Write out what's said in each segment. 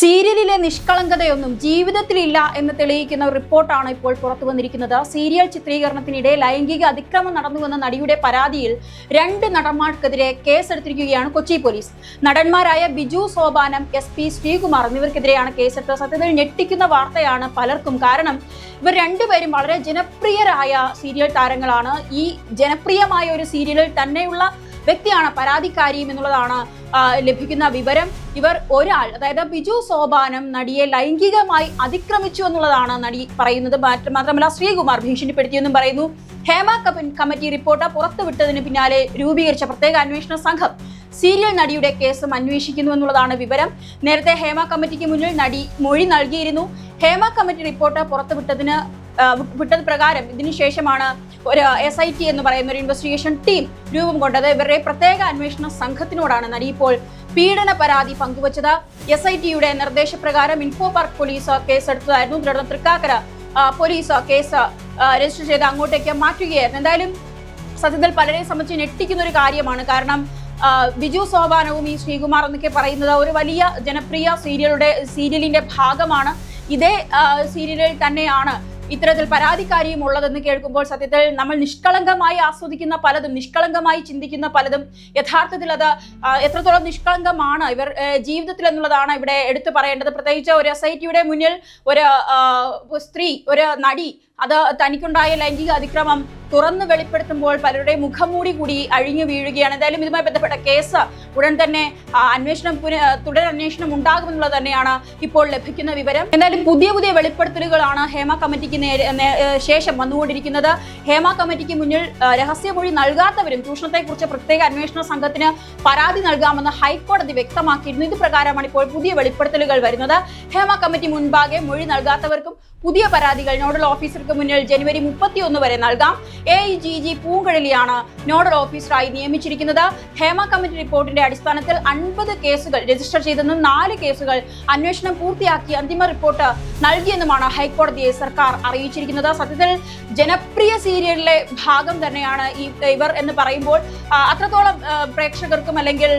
സീരിയലിലെ നിഷ്കളങ്കതയൊന്നും ജീവിതത്തിലില്ല എന്ന് തെളിയിക്കുന്ന റിപ്പോർട്ടാണ് ഇപ്പോൾ പുറത്തു വന്നിരിക്കുന്നത്. സീരിയൽ ചിത്രീകരണത്തിനിടെ ലൈംഗിക അതിക്രമം നടന്നുവെന്ന നടിയുടെ പരാതിയിൽ രണ്ട് നടന്മാർക്കെതിരെ കേസെടുത്തിരിക്കുകയാണ് കൊച്ചി പോലീസ്. നടന്മാരായ ബിജു സോപാനം എസ് പി ശ്രീകുമാർ എന്നിവർക്കെതിരെയാണ് കേസെടുത്തത്. സത്യത്തിൽ ഞെട്ടിക്കുന്ന വാർത്തയാണ് പലർക്കും. കാരണം ഇവർ രണ്ടുപേരും വളരെ ജനപ്രിയരായ സീരിയൽ താരങ്ങളാണ്. ഈ ജനപ്രിയമായ ഒരു സീരിയലിൽ തന്നെയുള്ള വ്യക്തിയാണ് പരാതിക്കാരിയും എന്നുള്ളതാണ് ലഭിക്കുന്ന വിവരം. ഇവർ ഒരാൾ അതായത് ബിജു സോപാനം നടിയെ ലൈംഗികമായി അതിക്രമിച്ചു എന്നുള്ളതാണ് നടി പറയുന്നത്. മാത്രമല്ല ശ്രീകുമാർ ഭീഷണിപ്പെടുത്തിയെന്നും പറയുന്നു. ഹേമ കമ്മിറ്റി റിപ്പോർട്ട് പുറത്തുവിട്ടതിന് പിന്നാലെ രൂപീകരിച്ച പ്രത്യേക അന്വേഷണ സംഘം സീരിയൽ നടിയുടെ കേസും അന്വേഷിക്കുന്നു എന്നുള്ളതാണ് വിവരം. നേരത്തെ ഹേമ കമ്മിറ്റിക്ക് മുന്നിൽ നടി മൊഴി നൽകിയിരുന്നു. ഹേമ കമ്മിറ്റി റിപ്പോർട്ട് പുറത്തുവിട്ടതിന് വിട്ടത് പ്രകാരം ഇതിനുശേഷമാണ് ഒരു എസ് ഐ ടി എന്ന് പറയുന്ന ഒരു ഇൻവെസ്റ്റിഗേഷൻ ടീം രൂപം കൊണ്ടത്. ഇവരുടെ പ്രത്യേക അന്വേഷണ സംഘത്തിനോടാണ് നടി. ഇപ്പോൾ പീഡന പരാതി പങ്കുവച്ചത് എസ് ഐ ടിയുടെ നിർദ്ദേശപ്രകാരം ഇൻഫോ പാർക്ക് പോലീസ് കേസെടുത്തതായിരുന്നു. തുടർന്ന് തൃക്കാക്കര പോലീസ് കേസ് രജിസ്റ്റർ ചെയ്ത് അങ്ങോട്ടേക്ക് മാറ്റുകയായിരുന്നു. എന്തായാലും സത്യത്തിൽ പലരെ സംബന്ധിച്ച് ഞെട്ടിക്കുന്ന ഒരു കാര്യമാണ്. കാരണം ബിജു സോപാനവും ഈ ശ്രീകുമാർ എന്നൊക്കെ പറയുന്നത് ഒരു വലിയ ജനപ്രിയ സീരിയലുടെ സീരിയലിന്റെ ഭാഗമാണ്. ഇതേ സീരിയലിൽ തന്നെയാണ് ഇത്തരത്തിൽ പരാതിക്കാരിയും ഉള്ളതെന്ന് കേൾക്കുമ്പോൾ സത്യത്തിൽ നമ്മൾ നിഷ്കളങ്കമായി ആസ്വദിക്കുന്ന പലതും നിഷ്കളങ്കമായി ചിന്തിക്കുന്ന പലതും യഥാർത്ഥത്തിൽ അത് എത്രത്തോളം നിഷ്കളങ്കമാണ് ഇവർ ജീവിതത്തിൽ എന്നുള്ളതാണ് ഇവിടെ എടുത്തു പറയേണ്ടത്. പ്രത്യേകിച്ച് ഒരു എസ് മുന്നിൽ ഒരു സ്ത്രീ ഒരു നടി അത് തനിക്കുണ്ടായ ലൈംഗിക അതിക്രമം തുറന്നു വെളിപ്പെടുത്തുമ്പോൾ പലരുടെയും മുഖംമൂടി കൂടി അഴിഞ്ഞു വീഴുകയാണ്. എന്തായാലും ഇതുമായി ബന്ധപ്പെട്ട കേസ് ഉടൻ തന്നെ അന്വേഷണം പുന തുടരന്വേഷണം ഉണ്ടാകുമെന്നുള്ളത് തന്നെയാണ് ഇപ്പോൾ ലഭിക്കുന്ന വിവരം. എന്തായാലും പുതിയ പുതിയ വെളിപ്പെടുത്തലുകളാണ് ഹേമ കമ്മിറ്റിക്ക് ശേഷം വന്നുകൊണ്ടിരിക്കുന്നത്. ഹേമ കമ്മിറ്റിക്ക് മുന്നിൽ രഹസ്യമൊഴി നൽകാത്തവരും ചൂഷണത്തെക്കുറിച്ച് പ്രത്യേക അന്വേഷണ സംഘത്തിന് പരാതി നൽകാമെന്ന് ഹൈക്കോടതി വ്യക്തമാക്കിയിരുന്നു. ഇത് പ്രകാരമാണ് ഇപ്പോൾ പുതിയ വെളിപ്പെടുത്തലുകൾ വരുന്നത്. ഹേമ കമ്മിറ്റി മുൻപാകെ മൊഴി നൽകാത്തവർക്കും പുതിയ പരാതികൾ നോഡൽ ഓഫീസർക്ക് മുന്നിൽ ജനുവരി മുപ്പത്തിയൊന്ന് വരെ നൽകാം. എ ജി ജി പൂങ്കഴലിയാണ് നോഡൽ ഓഫീസറായി നിയമിച്ചിരിക്കുന്നത്. ഹേമ കമ്മിറ്റി റിപ്പോർട്ടിന്റെ അടിസ്ഥാനത്തിൽ അൻപത് കേസുകൾ രജിസ്റ്റർ ചെയ്തെന്നും നാല് കേസുകൾ അന്വേഷണം പൂർത്തിയാക്കി അന്തിമ റിപ്പോർട്ട് നൽകിയെന്നുമാണ് ഹൈക്കോടതിയെ സർക്കാർ അറിയിച്ചിരിക്കുന്നത്. സത്യത്തിൽ ജനപ്രിയ സീരിയലിലെ ഭാഗം തന്നെയാണ് ഈ ഇവർ എന്ന് പറയുമ്പോൾ അത്രത്തോളം പ്രേക്ഷകർക്കും അല്ലെങ്കിൽ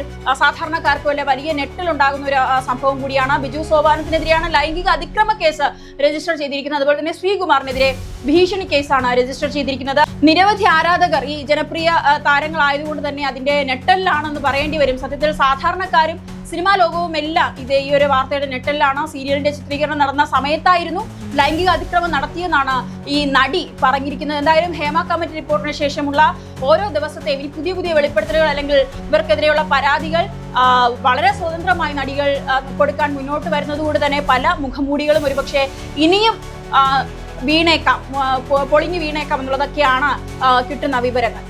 സാധാരണക്കാർക്കും അല്ലെ വലിയ നെട്ടിലുണ്ടാകുന്ന ഒരു സംഭവം കൂടിയാണ്. ബിജു സോപാനത്തിനെതിരെയാണ് ലൈംഗിക അതിക്രമ കേസ് രജിസ്റ്റർ ചെയ്തിരിക്കുന്നത്. അതുപോലെ തന്നെ ശ്രീകുമാറിനെതിരെ ഭീഷണി കേസാണ് രജിസ്റ്റർ ചെയ്തിരിക്കുന്നത്. നിരവധി ആരാധകർ ഈ ജനപ്രിയ താരങ്ങളായതുകൊണ്ട് തന്നെ അതിന്റെ നെട്ടലിലാണെന്ന് പറയേണ്ടി വരും. സത്യത്തിൽ സാധാരണക്കാരും സിനിമാ ലോകവും എല്ലാം ഇത് ഈ ഒരു വാർത്തയുടെ നെട്ടലിലാണ് സീരിയലിന്റെ ചിത്രീകരണം നടന്ന സമയത്തായിരുന്നു ലൈംഗിക അതിക്രമം നടത്തിയെന്നാണ് ഈ നടി പറഞ്ഞിരിക്കുന്നത്. എന്തായാലും ഹേമ കമ്മിറ്റി റിപ്പോർട്ടിന് ശേഷമുള്ള ഓരോ ദിവസത്തെയും ഈ പുതിയ പുതിയ വെളിപ്പെടുത്തലുകൾ അല്ലെങ്കിൽ ഇവർക്കെതിരെയുള്ള പരാതികൾ വളരെ സ്വതന്ത്രമായി നടികൾ കൊടുക്കാൻ മുന്നോട്ട് വരുന്നതുകൊണ്ട് തന്നെ പല മുഖമൂടികളും ഒരുപക്ഷെ ഇനിയും വീണേക്കാം പൊളിഞ്ഞു വീണേക്കാം എന്നുള്ളതൊക്കെയാണ് കിട്ടുന്ന വിവരങ്ങൾ.